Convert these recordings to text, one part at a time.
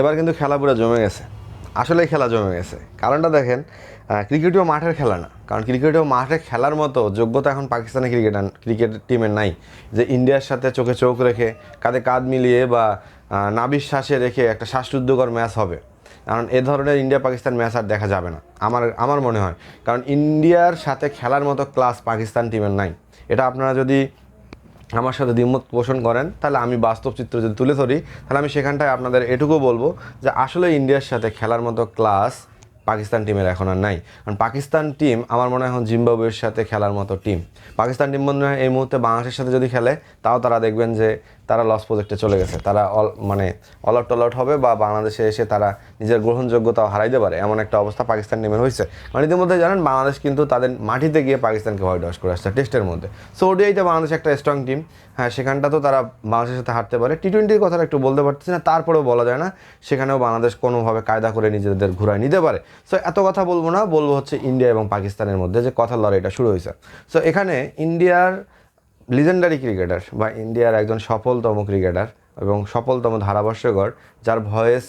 এবার কিন্তু খেলা পুরো জমে গেছে। আসলেই খেলা জমে গেছে। কারণটা দেখেন ক্রিকেটও মাঠের খেলা না। কারণ ক্রিকেটও মাঠে খেলার মতো যোগ্যতা এখন পাকিস্তানি ক্রিকেট ক্রিকেট টিমের নাই। যে ইন্ডিয়ার সাথে চোখে চোখ রেখে কাঁধে কাঁধ মিলিয়ে বা আহ, নাবিশ্বাসে রেখে একটা শ্বাসরুদ্ধকর ম্যাচ হবে। কারণ এ ধরনের ইন্ডিয়া পাকিস্তান ম্যাচ আর দেখা যাবে না। আমার আমার মনে হয়। কারণ ইন্ডিয়ার সাথে খেলার মতো ক্লাস পাকিস্তান টিমের নাই। এটা আপনারা যদি আমার সাথে দ্বিমত পোষণ করেন, তাহলে আমি বাস্তব চিত্র যদি তুলে ধরি, তাহলে আমি সেখানটায় আপনাদের এটুকু বলব যে আসলে ইন্ডিয়ার সাথে খেলার মতো ক্লাস পাকিস্তান টিমের এখন আর নাই। কারণ পাকিস্তান টিম আমার মনে হয় এখন জিম্বাবুয়ের সাথে খেলার মতো টিম পাকিস্তান টিম মনে হয় এই মুহূর্তে বাংলাদেশের সাথে যদি খেলে, তাও তারা দেখবেন যে তারা লস প্রজেক্টে চলে গেছে। তারা অল মানে অলআউট টল আউট হবে বা বাংলাদেশে এসে তারা নিজের গ্রহণযোগ্যতাও হারাইতে পারে, এমন একটা অবস্থা পাকিস্তান নেমে হয়েছে। কারণ ইতিমধ্যে জানেন, বাংলাদেশ কিন্তু তাদের মাটিতে গিয়ে পাকিস্তানকে হোয়াইট ওয়াশ করে আসছে টেস্টের মধ্যে। সো ওডিআইতে বাংলাদেশ একটা স্ট্রং টিম হ্যাঁ সেখানটা তো তারা বাংলাদেশের সাথে হারতে পারে। টি টোয়েন্টির কথাটা একটু বলতে পারতেছি না, তারপরেও বলা যায় না, সেখানেও বাংলাদেশ কোনোভাবে কায়দা করে নিজেদের ঘুরায় নিতে পারে। সো এত কথা বলব না, বলব হচ্ছে ইন্ডিয়া এবং পাকিস্তানের মধ্যে যে কথার লড়াইটা শুরু হয়েছে। সো এখানে ইন্ডিয়ার লিজেন্ডারি ক্রিকেটার বা ইন্ডিয়ার একজন সফলতম ক্রিকেটার এবং সফলতম ধারাভাষ্যকর, যার ভয়েস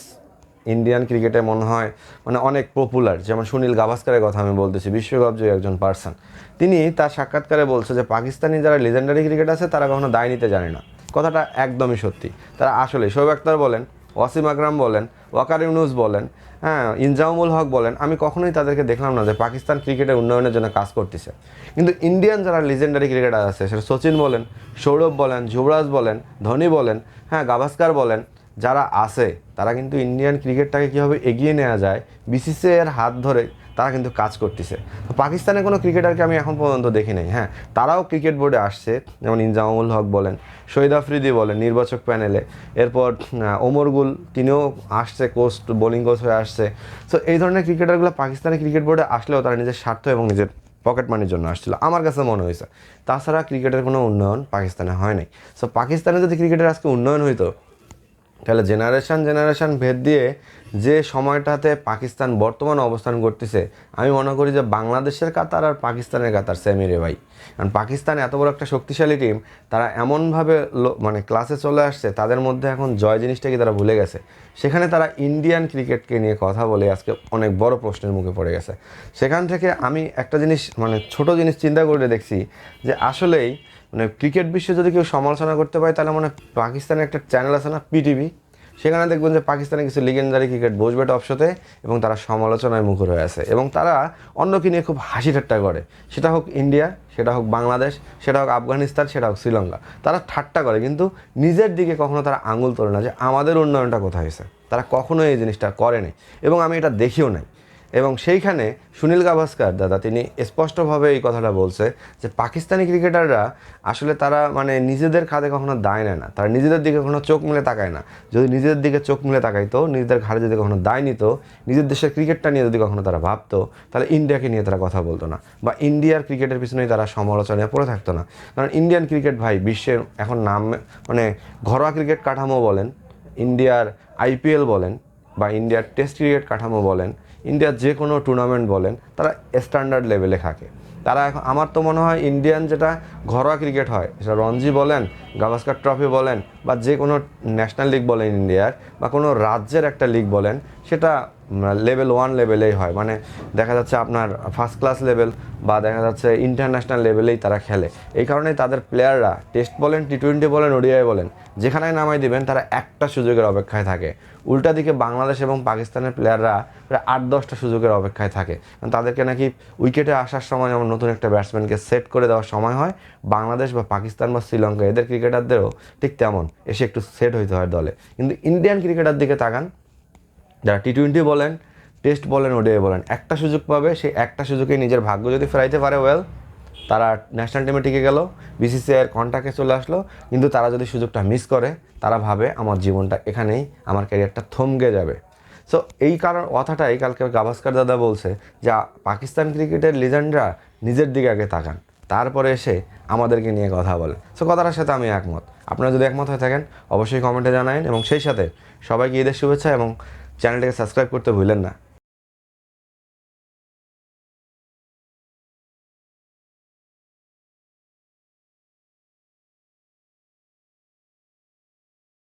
ইন্ডিয়ান ক্রিকেটে মনে হয় মানে অনেক পপুলার যেমন সুনীল গাভাস্কারের কথা আমি বলতেছি বিশ্বকাপ জয়ী একজন পার্সন তিনি তার সাক্ষাৎকারে বলছে যে, পাকিস্তানি যারা লিজেন্ডারি ক্রিকেট আছে, তারা কখনো দায় নিতে জানে না। কথাটা একদমই সত্যি। তারা আসলে শোয়েব আক্তার বলেন ওয়াসিম আকরাম বলেন, ওয়াকার ইউনুস বলেন হ্যাঁ ইনজামুল হক বলেন, আমি কখনোই তাদেরকে দেখলাম না যে পাকিস্তান ক্রিকেটের উন্নয়নের জন্য কাজ করতেছে। কিন্তু ইন্ডিয়ান যারা লিজেন্ডারি ক্রিকেটার আছে, সেটা সচিন বলেন, সৌরভ বলেন, যুবরাজ বলেন, ধোনি বলেন হ্যাঁ গাভাস্কার বলেন, যারা আছে, তারা কিন্তু ইন্ডিয়ান ক্রিকেটটাকে কীভাবে এগিয়ে নেওয়া যায় বিসিসিআইয়ের হাত ধরে তারা কিন্তু কাজ করতেছে। তো পাকিস্তানে কোনো ক্রিকেটারকে আমি এখন পর্যন্ত দেখি নাই হ্যাঁ। তারাও ক্রিকেট বোর্ডে আসছে, যেমন ইনজামুল হক বলেন, শহীদ আফ্রিদি বলেন, নির্বাচক প্যানেলে। এরপর ওমর গুল, তিনিও আসছে, কোচ, বোলিং কোচ হয়ে আসছে। সো এই ধরনের ক্রিকেটারগুলো পাকিস্তানি ক্রিকেট বোর্ডে আসলেও তারা নিজের স্বার্থ এবং নিজের পকেট মানির জন্য আসছিল। আমার কাছে মনে হয়েছে, তাছাড়া ক্রিকেটের কোনো উন্নয়ন পাকিস্তানে হয় নাই। সো পাকিস্তানে যদি ক্রিকেটের আজকে উন্নয়ন হইতো তাহলে জেনারেশন জেনারেশান ভেদ দিয়ে যে সময়টাতে পাকিস্তান বর্তমান অবস্থান করতেছে, আমি মনে করি যে বাংলাদেশের কাতার আর পাকিস্তানের কাতার সেমি রে ভাই। কারণ পাকিস্তান এত বড় একটা শক্তিশালী টিম তারা এমনভাবে মানে ক্লাসে চলে আসছে, তাদের মধ্যে এখন জয় জিনিসটাকে তারা ভুলে গেছে? সেখানে তারা ইন্ডিয়ান ক্রিকেটকে নিয়ে কথা বলে আজকে অনেক বড় প্রশ্নের মুখে পড়ে গেছে। সেখান থেকে আমি একটা জিনিস মানে ছোট জিনিস চিন্তা করে দেখছি যে আসলেই মানে ক্রিকেট বিশ্বে যদি কেউ সমালোচনা করতে পারে, তাহলে মানে পাকিস্তানের একটা চ্যানেল আছে না পিটিভি সেখানে দেখবেন যে পাকিস্তানে কিছু লিগেন্ডারি ক্রিকেট বসবে টপশোতে এবং তারা সমালোচনায় মুখর হয়ে আছে এবং তারা অন্যকে নিয়ে খুব হাসি ঠাট্টা করে। সেটা হোক ইন্ডিয়া সেটা হোক বাংলাদেশ সেটা হোক আফগানিস্তান সেটা হোক শ্রীলঙ্কা তারা ঠাট্টা করে, কিন্তু নিজের দিকে কখনো তারা আঙুল তোলে না যে আমাদের উন্নয়নটা কোথায় হয়েছে। তারা কখনো এই জিনিসটা করেনি। এবং আমি এটা দেখিও নাই। এবং সেইখানে সুনীল গাভাস্কার, দাদা, তিনি স্পষ্টভাবে এই কথাটা বলছে যে পাকিস্তানি ক্রিকেটাররা আসলে তারা মানে নিজেদের খাদে কখনো দায় নেয় না। তারা নিজেদের দিকে কখনো চোখ মিলে তাকায় না। যদি নিজেদের দিকে চোখ মিলে তাকাইতো, নিজেদের ঘাড়ে যদি কখনো দায় নিত, নিজের দেশের ক্রিকেটটা নিয়ে যদি কখনো তারা ভাবতো, তাহলে ইন্ডিয়াকে নিয়ে তারা কথা বলতো না বা ইন্ডিয়ার ক্রিকেটের পিছনেই তারা সমালোচনায় পড়ে থাকতো না। কারণ ইন্ডিয়ান ক্রিকেট ভাই, বিশ্বের এখন নাম মানে ঘরোয়া ক্রিকেট কাঠামো বলেন, ইন্ডিয়ার আইপিএল বলেন বা ইন্ডিয়ার টেস্ট ক্রিকেট কাঠামো বলেন ইন্ডিয়ার যে কোনো টুর্নামেন্ট বলেন, তারা স্ট্যান্ডার্ড লেভেলে থাকে। তারা এখন, আমার তো মনে হয় ইন্ডিয়ান যেটা ঘরোয়া ক্রিকেট হয়, সেটা রঞ্জি বলেন গাভাস্কার ট্রফি বলেন বা যে কোনো ন্যাশনাল লিগ বলেন ইন্ডিয়ার বা কোনো রাজ্যের একটা লিগ বলেন, সেটা লেভেল ওয়ান লেভেলেই হয়। মানে দেখা যাচ্ছে আপনার ফার্স্ট ক্লাস লেভেল বা দেখা যাচ্ছে ইন্টারন্যাশনাল লেভেলেই তারা খেলে। এই কারণেই তাদের প্লেয়াররা, টেস্ট বলেন টি টোয়েন্টি বলেন, ওডিআই বলেন যেখানে নামাই দিবেন, তারা একটা সুযোগের অপেক্ষায় থাকে। উল্টা দিকে বাংলাদেশ এবং পাকিস্তানের প্লেয়াররা প্রায় আট, দশটা সুযোগের অপেক্ষায় থাকে। তাদেরকে নাকি উইকেটে আসার সময় যেমন নতুন একটা ব্যাটসম্যানকে সেট করে দেওয়ার সময় হয়, বাংলাদেশ বা পাকিস্তান বা শ্রীলঙ্কা, এদের ক্রিকেটারদেরও ঠিক তেমন, এসে একটু সেট হইতে হয় দলে। কিন্তু ইন্ডিয়ান ক্রিকেটার দিকে তাকান, যারা টি টোয়েন্টি বলেন টেস্ট বলেন, ওডিআই বলেন, একটা সুযোগ পাবে, সেই একটা সুযোগে নিজের ভাগ্য যদি ফেরাইতে পারে ওয়েল তারা ন্যাশনাল টিমে টিকে গেল বিসিসিআইয়ের কন্ট্যাক্টে চলে আসলো, কিন্তু তারা যদি সুযোগটা মিস করে, তারা ভাবে, আমার জীবনটা এখানেই, আমার ক্যারিয়ারটা থমকে যাবে। সো এই কারণ, কথাটাই কালকে গাভাস্কার দাদা বলছে, যা পাকিস্তান ক্রিকেটের লিজেন্ডরা নিজের দিকে আগে তাকান। তারপরে এসে আমাদেরকে নিয়ে কথা বলে। সো কথাটার সাথে আমি একমত। আপনারা যদি একমত হয়ে থাকেন, অবশ্যই কমেন্টে জানাবেন এবং সেই সাথে সবাইকে ঈদের শুভেচ্ছা এবং চ্যানেলটাকে সাবস্ক্রাইব করতে ভুলেন না।